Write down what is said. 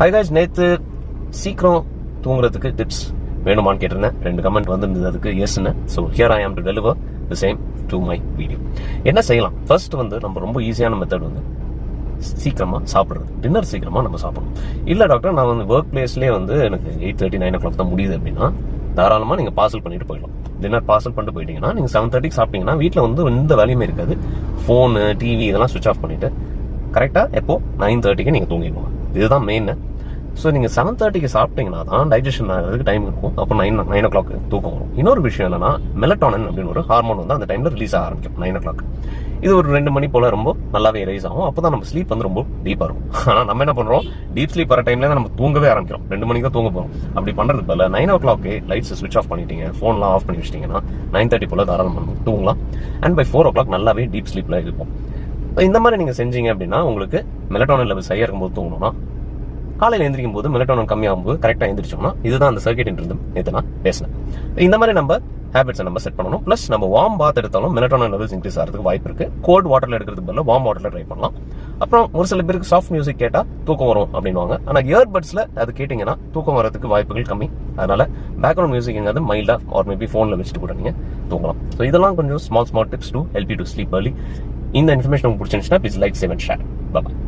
Hi guys நேற்று சீக்கிரம் தூங்குறதுக்கு டிப்ஸ் வேணுமான்னு கேட்டிருந்தேன். ரெண்டு கமெண்ட் வந்திருந்தது அதுக்கு எஸ்ன்னு so here I am to deliver the same to my video என்ன செய்யலாம்? ஃபர்ஸ்ட் வந்து நம்ம ரொம்ப ஈஸியான மெத்தட் வந்து சீக்கிரமாக சாப்பிட்றது. டின்னர் சீக்கிரமாக நம்ம சாப்பிடணும். இல்லை டாக்டர் நான் வந்து ஒர்க் பிளேஸ்லேயே வந்து எனக்கு eight thirty nine o'clock தான் முடியுது அப்படின்னா தாராளமாக நீங்கள் பார்சல் பண்ணிட்டு போயிடலாம். டின்னர் பார்சல் பண்ணிட்டு போயிட்டீங்கன்னா நீங்கள் செவன் தேர்ட்டிக்கு சாப்பிட்டீங்கன்னா வீட்டில் வந்து எந்த வேலையுமே இருக்காது. ஃபோனு டிவி இதெல்லாம் சுவிச் ஆஃப் பண்ணிவிட்டு கரெக்டாக எப்போ? நைன் தேர்ட்டிக்கு நீங்கள் தூங்கிடுவோம் இதுதான் மெயின் ஸோ நீங்கள் செவன் தேர்ட்டிக்கு சாப்பிட்டீங்கன்னா தான் டைஜஷன் ஆகிறதுக்கு டைம் இருக்கும். அப்போ நைன் நைன் ஓ கிளாக் தூக்கம் வரும். இன்னொரு விஷயம் என்னன்னா மெலட்டானின் அப்படின்னு ஒரு ஹார்மோன் வந்து அந்த டைமில் ரிலீஸ் ஆக ஆரம்பிக்கும். நைன் ஓ கிளாக் இது ஒரு ரெண்டு மணி போல ரொம்ப நல்லாவே ரைஸ் ஆகும். அப்போ தான் நம்ம ஸ்லீப் வந்து ரொம்ப டீப்பாக இருக்கும். ஆனால் நம்ம என்ன பண்ணுறோம் டீப் ஸ்லீப் வர டைம்ல நம்ம தூங்கவே ஆரம்பிக்கிறோம். ரெண்டு மணிக்கு தான் தூங்க போகிறோம் அப்படி பண்ணுறது பதில் நைன் ஓ கிளாக்கு லைட்ஸ் ஸ்விட்ச் ஆஃப் பண்ணிட்டீங்க. ஃபோன்லாம் ஆஃப் பண்ணி வச்சிட்டிங்கன்னா நைன் தேர்ட்டி போல தாராளம் பண்ணி தூங்கலாம். And by four o'clock நல்லாவே டீப் ஸ்லீப்பில் இருப்போம். இந்த மாதிரி நீங்கள் செஞ்சீங்க அப்படின்னா உங்களுக்கு மெலட்டானின் லெவல் சரியா இருக்கும்போது தூங்கணும்னா காலையில் எந்திரிக்கும் போது மெலட்டோனம் கம்மியாகும் போது கரெக்டாக எந்திரிச்சோம்னா இதுதான் அந்த சர்க்கிட் இருந்து நேற்று நான் பேசினேன். இந்த மாதிரி நம்ம ஹேபிட்ஸை நம்ம செட் பண்ணணும். ப்ளஸ் நம்ம வார்ம் பாத் எடுத்தாலும் மெலட்டோனம் லெவல்ஸ் இன்க்ரீஸ் ஆகிறதுக்கு வாய்ப்பு இருக்கு. கோல்ட் வாட்டரில் எடுக்கிறதுக்கு பதிலாக வார்ம் வாட்டரில் ட்ரை பண்ணலாம். அப்புறம் ஒரு சில பேருக்கு சாஃப்ட் மியூசிக் கேட்டால் தூக்கம் வரும் அப்படின்வாங்க ஆனால் இயர்பட்ஸில் அது கேட்டிங்கன்னா தூக்கம் வரதுக்கு வாய்ப்புகள் கம்மி. அதனால பேக்ரவுண்ட் மியூசிக்ங்கிறது மைல்டாக ஆர் மேபி ஃபோனில் வச்சுட்டு கூட நீங்கள் தூங்கலாம். ஸோ இதெல்லாம் கொஞ்சம் small small tips to help you to sleep early இந்த இன்ஃபர்மேஷன் உங்களுக்கு பிடிச்சிருந்துச்சுன்னா please like save and share bye